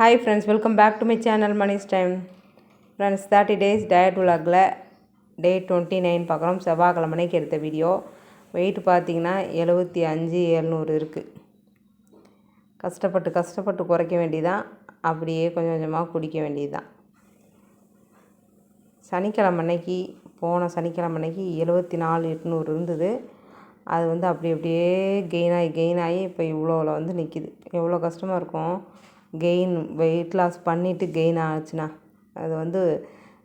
Hi friends welcome back to my channel Mani's time friends thirty days diet விலாகில் day twenty nine பார்க்குறோம். செவ்வாய்க்கிழமனைக்கு எடுத்த video wait பார்த்தீங்கன்னா எழுபத்தி அஞ்சு எழுநூறு இருக்குது கஷ்டப்பட்டு கஷ்டப்பட்டு குறைக்க வேண்டியதான் அப்படியே கொஞ்சம் கொஞ்சமாக குடிக்க வேண்டியதுதான். சனிக்கிழமை அன்னைக்கு போன சனிக்கிழமை அன்னைக்கு எழுபத்தி நாலு எட்நூறு இருந்தது. அது வந்து அப்படி அப்படியே கெயின் ஆகி கெயின் ஆகி இப்போ இவ்வளோவில் வந்து நிற்கிது எவ்வளோ கஷ்டமாக இருக்கும். கெயின் வெயிட் லாஸ் பண்ணிவிட்டு கெயின் ஆச்சுன்னா அது வந்து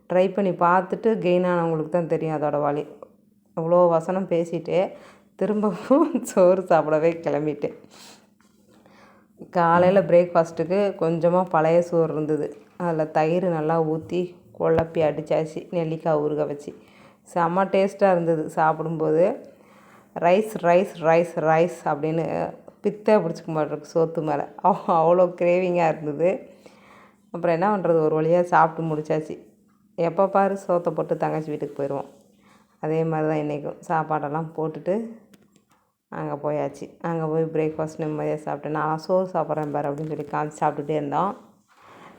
ட்ரை பண்ணி பார்த்துட்டு கெயின் ஆனவங்களுக்கு தான் தெரியும் அதோட வலி. அவ்வளோ வசனம் பேசிட்டு திரும்பவும் சோறு சாப்பிடவே கிளம்பிட்டேன். காலையில் பிரேக்ஃபாஸ்ட்டுக்கு கொஞ்சமாக பழைய சோறு இருந்தது. அதில் தயிர் நல்லா ஊற்றி குழப்பி அடித்தாச்சு நெல்லிக்காய் ஊறுக வச்சு. செம்ம டேஸ்ட்டாக இருந்தது சாப்பிடும்போது. ரைஸ் ரைஸ் ரைஸ் ரைஸ் அப்படின்னு பித்தை பிடிச்சிக்க மாட்டிருக்கு சோத்து மேலே. அவ்வளோ கிரேவிங்காக இருந்தது. அப்புறம் என்ன பண்ணுறது? ஒரு வழியாக சாப்பிட்டு முடிச்சாச்சு. எப்போ பாரு சோத்தை போட்டு தங்கச்சி வீட்டுக்கு போயிடுவோம். அதே மாதிரி தான் இன்றைக்கும். சாப்பாடெல்லாம் போட்டுட்டு அங்கே போயாச்சு. அங்கே போய் பிரேக்ஃபாஸ்ட் நிம்மதியாக சாப்பிட்டேன் நான் சோறு சாப்பிட்றேன் பாரு அப்படின்னு சொல்லி காமிச்சு சாப்பிட்டுட்டே இருந்தோம்.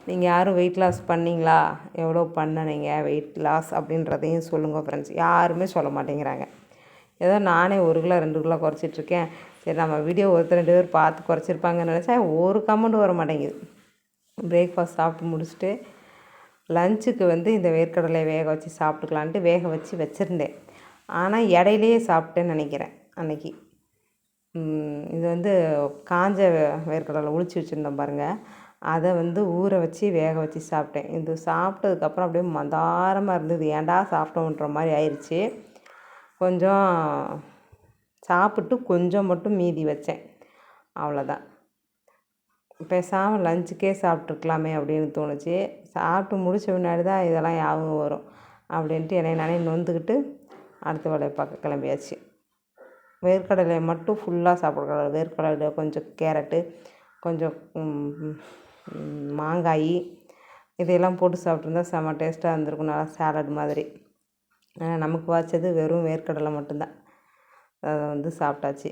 நீங்கள் யாரும் வெயிட் லாஸ் பண்ணிங்களா? எவ்வளோ பண்ணனீங்க வெயிட் லாஸ் அப்படின்றதையும் சொல்லுங்கள் ஃப்ரெண்ட்ஸ் யாருமே சொல்ல மாட்டேங்கிறாங்க. ஏதோ நானே ஒரு கிலோ ரெண்டு கிலோ குறைச்சிட்ருக்கேன். சரி நம்ம வீடியோ ஒருத்தர் ரெண்டு பேர் பார்த்து குறைச்சிருப்பாங்கன்னு நினச்சா ஒரு கமெண்ட் வர மாட்டேங்குது. பிரேக்ஃபாஸ்ட் சாப்பிட்டு முடிச்சுட்டு லஞ்சுக்கு வந்து இந்த வேர்க்கடலை வேக வச்சு சாப்பிட்டுக்கலான்ட்டு வேக வச்சு வச்சுருந்தேன். ஆனால் இடையிலேயே சாப்பிட்டேன்னு நினைக்கிறேன் அன்னைக்கு. இது வந்து காஞ்ச வேர்க்கடலை உளிச்சு வச்சுருந்தோம் பாருங்கள் அதை வந்து ஊற வச்சு வேக வச்சு சாப்பிட்டேன். இது சாப்பிட்டதுக்கப்புறம் அப்படியே மந்தாரமாக இருந்தது. ஏன்டா சாப்பிட்டோன்ற மாதிரி ஆயிடுச்சு கொஞ்சம் சாப்பிட்டு கொஞ்சம் மட்டும் மீதி வச்சேன். அவ்வளோதான். பேசாமல் லஞ்சுக்கே சாப்பிட்ருக்கலாமே அப்படின்னு தோணுச்சு. சாப்பிட்டு முடித்த பின்னாடி தான் இதெல்லாம் ஞாபகம் வரும் அப்படின்ட்டு என்னை நானே நொந்துக்கிட்டு அடுத்த வேலையை பார்க்க கிளம்பியாச்சு. வேர்க்கடலை மட்டும் ஃபுல்லாக சாப்பிடக்கூடாது. வேர்க்கடலை கொஞ்சம் கேரட்டு கொஞ்சம் மாங்காய் இதையெல்லாம் போட்டு சாப்பிட்ருந்தா செம்ம டேஸ்ட்டாக இருந்திருக்கும். நல்லா சாலட் மாதிரி. நமக்கு வாய்ச்சது வெறும் வேர்க்கடலை மட்டும்தான். அதை வந்து சாப்பிட்டாச்சு.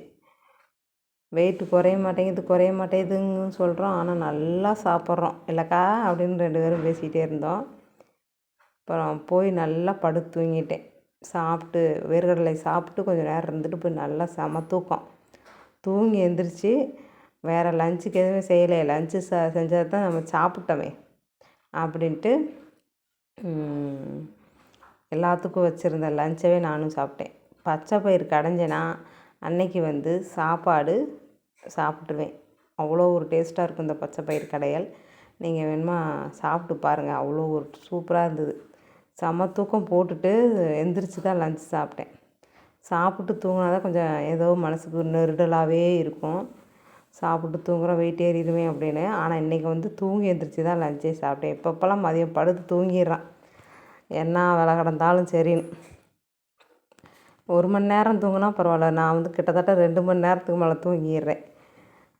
வெயிட்டு குறைய மாட்டேங்குது குறைய மாட்டேங்குதுன்னு சொல்கிறோம் ஆனால் நல்லா சாப்பிட்றோம். இல்லைக்கா அப்படின்னு ரெண்டு பேரும் பேசிக்கிட்டே இருந்தோம். அப்புறம் போய் நல்லா படுத்து தூங்கிட்டேன். சாப்பிட்டு வேர்க்கடலை சாப்பிட்டு கொஞ்சம் நேரம் இருந்துட்டு போய் நல்லா செம தூக்கம். தூங்கி எழுந்திரிச்சி வேறு லஞ்சுக்கு எதுவுமே செய்யலை. லஞ்சு ச செஞ்சது தான் நம்ம சாப்பிட்டோமே அப்படின்ட்டு எல்லாத்துக்கும் வச்சுருந்த லஞ்சவே நானும் சாப்பிட்டேன். பச்சை பயிர் கடைஞ்சேன்னா அன்னைக்கு வந்து சாப்பாடு சாப்பிட்ருவேன் அவ்வளோ ஒரு டேஸ்ட்டாக இருக்கும் இந்த பச்சை பயிர் கடையல். நீங்கள் வேணுமா சாப்பிட்டு பாருங்கள் அவ்வளோ ஒரு சூப்பராக இருந்தது. செம தூக்கம் போட்டுட்டு எந்திரிச்சு தான் லஞ்ச் சாப்பிட்டேன். சாப்பிட்டு தூங்கினா தான் கொஞ்சம் ஏதோ மனசுக்கு நெருடலாகவே இருக்கும். சாப்பிட்டு தூங்குகிறோம் வெயிட் ஏறிடுவேன் அப்படின்னு. ஆனால் இன்றைக்கி வந்து தூங்கி எழுந்திரிச்சி தான் லஞ்சே சாப்பிட்டேன். இப்போப்பெல்லாம் மதியம் படுத்து தூங்கிடுறான். என்ன வேலை கிடந்தாலும் சரின்னு. ஒரு மணி நேரம் தூங்கினா பரவாயில்ல. நான் வந்து கிட்டத்தட்ட ரெண்டு மணி நேரத்துக்கு மேலே தூங்கிடுறேன்.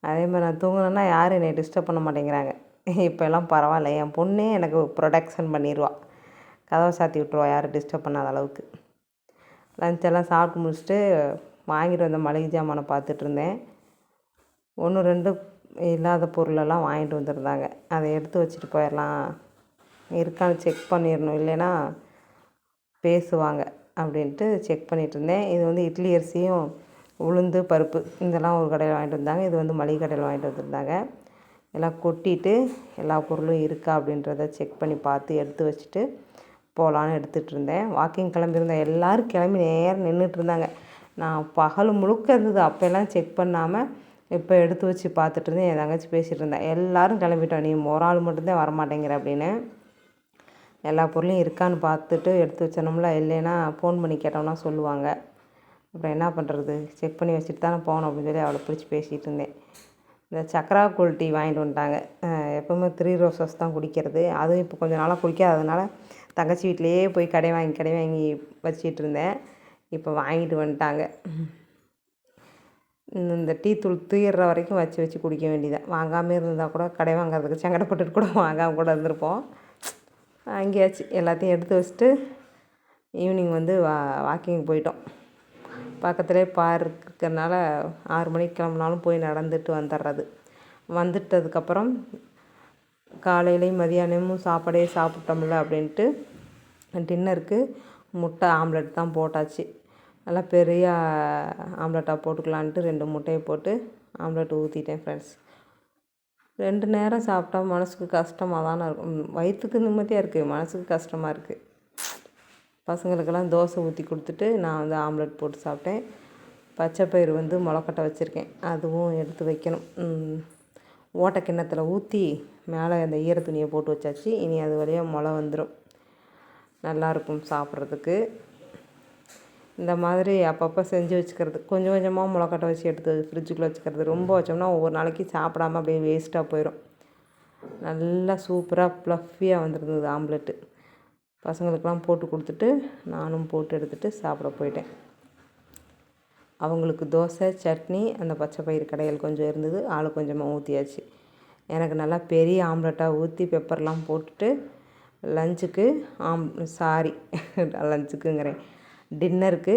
அதே மாதிரி நான் தூங்கினேன்னா யாரும் என்னை டிஸ்டர்ப் பண்ண மாட்டேங்கிறாங்க. இப்போ எல்லாம் பரவாயில்ல. என் பொண்ணே எனக்கு ப்ரொடக்ஷன் பண்ணிடுவா கதவை சாத்தி விட்ருவா யாரும் டிஸ்டர்ப் பண்ணாத அளவுக்கு. லஞ்செல்லாம் சாப்பிட்டு முடிச்சுட்டு வாங்கிட்டு வந்த மளிகை ஜாமானை பார்த்துட்டு இருந்தேன். ஒன்று ரெண்டு இல்லாத பொருளெல்லாம் வாங்கிட்டு வந்திருந்தாங்க. அதை எடுத்து வச்சுட்டு போயிடலாம். இருக்கான்னு செக் பண்ணிடணும் இல்லைன்னா பேசுவாங்க அப்படின்ட்டு செக் பண்ணிகிட்டு இருந்தேன் இது வந்து இட்லி அரிசியும் உளுந்து பருப்பு இதெல்லாம் ஒரு கடையில் வாங்கிட்டு வந்தாங்க. இது வந்து மளிகை கடையில் வாங்கிட்டு வந்திருந்தாங்க. எல்லாம் கொட்டிட்டு எல்லா பொருளும் இருக்கா அப்படின்றத செக் பண்ணி பார்த்து எடுத்து வச்சுட்டு போகலான்னு எடுத்துகிட்டு இருந்தேன் வாக்கிங் கிளம்பியிருந்தேன். எல்லோரும் கிளம்பி நேரம் நின்றுட்டு இருந்தாங்க நான் பகல் முழுக்க இருந்தது. அப்போல்லாம் செக் பண்ணாமல் இப்போ எடுத்து வச்சு பார்த்துட்டு இருந்தேன் என் தங்கச்சி பேசிகிட்டு இருந்தேன் எல்லோரும் கிளம்பிட்டோம். நீ ஒரு ஆள் மட்டும்தான் வரமாட்டேங்கிற அப்படின்னு. எல்லா பொருளையும் இருக்கான்னு பார்த்துட்டு எடுத்து வச்சோம்ல இல்லைன்னா ஃபோன் பண்ணி கேட்டோம்னா சொல்லுவாங்க. அப்புறம் என்ன பண்ணுறது செக் பண்ணி வச்சுட்டு தானே போகணும் அப்படின்னு சொல்லி அவளை பிடிச்சி பேசிகிட்டு இருந்தேன். இந்த சக்கரா குவாலிட்டி டீ வாங்கிட்டு வந்துட்டாங்க. எப்போவுமே த்ரீ ரோசஸ் தான் குடிக்கிறது. அதுவும் இப்போ கொஞ்சம் நாளாக குடிக்காததுனால தங்கச்சி வீட்லேயே போய் கடை வாங்கி கடை வாங்கி வச்சிட்டு இருந்தேன். இப்போ வாங்கிட்டு வந்துட்டாங்க. இந்த டீ தூள் தீர்ற வரைக்கும் வச்சு வச்சு குடிக்க வேண்டியதான் வாங்காமல் இருந்தால் கூட கடை வாங்குறதுக்கு சங்கடப்பட்டுட்டு கூட வாங்காமல் கூட இருந்திருப்போம். வாங்கியாச்சு. எல்லாத்தையும் எடுத்து வச்சுட்டு ஈவினிங் வந்து வா வாக்கிங் போயிட்டோம். பக்கத்துலேயே பார்க் இருக்கிறனால ஆறு மணிக்கு கிளம்புனாலும் போய் நடந்துட்டு வந்துடுறது வந்துட்டதுக்கப்புறம் காலையிலையும் மதியானமும் சாப்பாடே சாப்பிட்டோம்ல அப்படின்ட்டு டின்னருக்கு முட்டை ஆம்லெட் தான் போட்டாச்சு. நல்லா பெரிய ஆம்லெட்டாக போட்டுக்கலான்ட்டு ரெண்டு முட்டையை போட்டு ஆம்லெட் ஊற்றிட்டேன் ஃப்ரெண்ட்ஸ் ரெண்டு நேரம் சாப்பிட்டா மனதுக்கு கஷ்டமாக தானே இருக்கும். வயிற்றுக்கு நிம்மதியாக இருக்குது மனதுக்கு கஷ்டமாக இருக்குது பசங்களுக்கெல்லாம் தோசை ஊற்றி கொடுத்துட்டு நான் வந்து ஆம்லெட் போட்டு சாப்பிட்டேன். பச்சை பயிறு வந்து முளைக்கட்ட வச்சுருக்கேன். அதுவும் எடுத்து வைக்கணும். ஓட்டை கிண்ணத்தில் ஊற்றி மேலே அந்த ஈர துணியை போட்டு வச்சாச்சு. இனி அது வழியாக முளை வந்துடும் நல்லாயிருக்கும் சாப்பிட்றதுக்கு. இந்த மாதிரி அப்பப்போ செஞ்சு வச்சுக்கிறது. கொஞ்சம் கொஞ்சமாக முளைக்கட்ட வச்சு எடுத்து ஃப்ரிட்ஜுக்குள்ளே வச்சுக்கிறது. ரொம்ப வச்சோம்னா ஒவ்வொரு நாளைக்கு சாப்பிடாம அப்படியே வேஸ்ட்டாக போயிடும் நல்லா சூப்பராக ப்ளஃபியாக வந்துருந்தது ஆம்லெட்டு. பசங்களுக்கெலாம் போட்டு கொடுத்துட்டு நானும் போட்டு எடுத்துகிட்டு சாப்பிட போயிட்டேன். அவங்களுக்கு தோசை சட்னி அந்த பச்சை பயிறு கடையில் கொஞ்சம் இருந்தது. ஆள் கொஞ்சமாக ஊற்றியாச்சு எனக்கு நல்லா பெரிய ஆம்லெட்டாக ஊற்றி பெப்பர்லாம் போட்டுட்டு லஞ்சுக்கு ஆம் சாரி லஞ்சுக்குங்கிறேன் டின்னருக்கு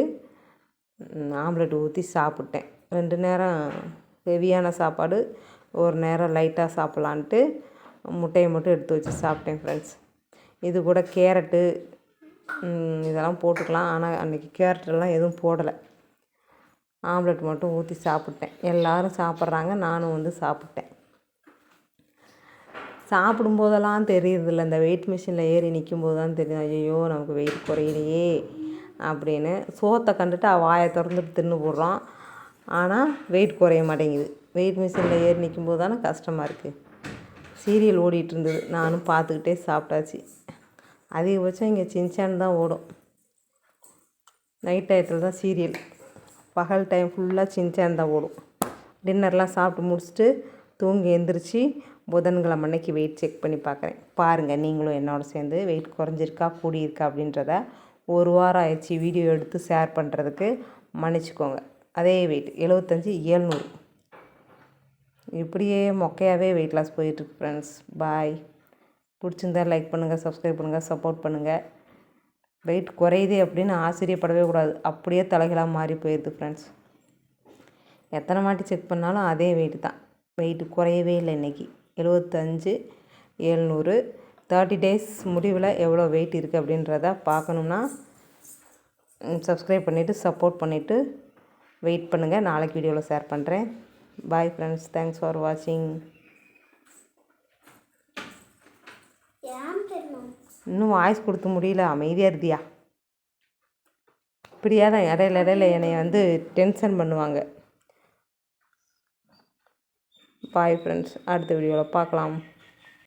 ஆம்லெட் ஊற்றி சாப்பிட்டேன். ரெண்டு நேரம் ஹெவியான சாப்பாடு ஒரு நேரம் லைட்டாக சாப்பிட்லான்ட்டு முட்டையை மட்டும் எடுத்து வச்சு சாப்பிட்டேன் ஃப்ரெண்ட்ஸ் இது கூட கேரட்டு இதெல்லாம் போட்டுக்கலாம். ஆனால் அன்றைக்கி கேரட்டெல்லாம் எதுவும் போடலை. ஆம்லெட் மட்டும் ஊற்றி சாப்பிட்டேன். எல்லோரும் சாப்பிட்றாங்க நானும் வந்து சாப்பிட்டேன். சாப்பிடும்போதெல்லாம் தெரியுறதில்ல. இந்த வெயிட் மிஷினில் ஏறி நிற்கும்போது தான் தெரியும். ஐயோ நமக்கு வெயிட் குறையிலையே. அப்படின்னு சோத்தை கண்டுட்டு அவள் வாயை திறந்துட்டு தின்னு போடுறான். ஆனால் வெயிட் குறைய மாட்டேங்குது. வெயிட் மிஷினில் ஏறி நிற்கும்போது தானே கஷ்டமாக இருக்குது சீரியல் ஓடிட்டு இருந்தது. நானும் பார்த்துக்கிட்டே சாப்பிட்டாச்சு. அதிகபட்சம் இங்கே சின்சான் தான் ஓடும். நைட் டயத்தில் தான் சீரியல் பகல் டைம் ஃபுல்லாக சின்சான் தான் ஓடும். டின்னர்லாம் சாப்பிட்டு முடிச்சுட்டு தூங்கி எழுந்திரிச்சி புதன்கிழமை அன்னைக்கு வெயிட் செக் பண்ணி பார்க்குறேன். பாருங்கள் நீங்களும் என்னோட சேர்ந்து வெயிட் குறைஞ்சிருக்கா கூடியிருக்கா அப்படின்றத ஒரு வாரம் ஆயிடுச்சு வீடியோ எடுத்து ஷேர் பண்ணுறதுக்கு மன்னிச்சிக்கோங்க. அதே வெயிட் எழுபத்தஞ்சி ஏழ்நூறு. இப்படியே மொக்கையாகவே வெயிட் லாஸ் போயிட்டுருக்கு ஃப்ரெண்ட்ஸ் பாய் பிடிச்சிருந்தா லைக் பண்ணுங்கள் சப்ஸ்கிரைப் பண்ணுங்கள் சப்போர்ட் பண்ணுங்கள் வெயிட் குறையுது அப்படின்னு ஆச்சரியப்படவே கூடாது. அப்படியே தலைகளாக மாறி போயிடுது ஃப்ரெண்ட்ஸ் எத்தனை வாட்டி செக் பண்ணாலும் அதே வெயிட் தான். வெயிட் குறையவே இல்லை இன்றைக்கி எழுபத்தஞ்சு ஏழ்நூறு தேர்ட்டி டேஸ் முடிவில் எவ்வளோ வெயிட் இருக்குது அப்படின்றத பார்க்கணுன்னா சப்ஸ்கிரைப் பண்ணிவிட்டு சப்போர்ட் பண்ணிவிட்டு வெயிட் பண்ணுங்கள் நாளைக்கு வீடியோவில் ஷேர் பண்ணுறேன் பாய் ஃப்ரெண்ட்ஸ் தேங்க்ஸ் ஃபார் வாட்சிங் இன்னும் வாய்ஸ் கொடுத்து முடியல. அமைதியாக இருந்தியா? இப்படியா தான் இடையில இடையில என்னை வந்து டென்ஷன் பண்ணுவாங்க. பாய் ஃப்ரெண்ட்ஸ் அடுத்த வீடியோவில் பார்க்கலாம்.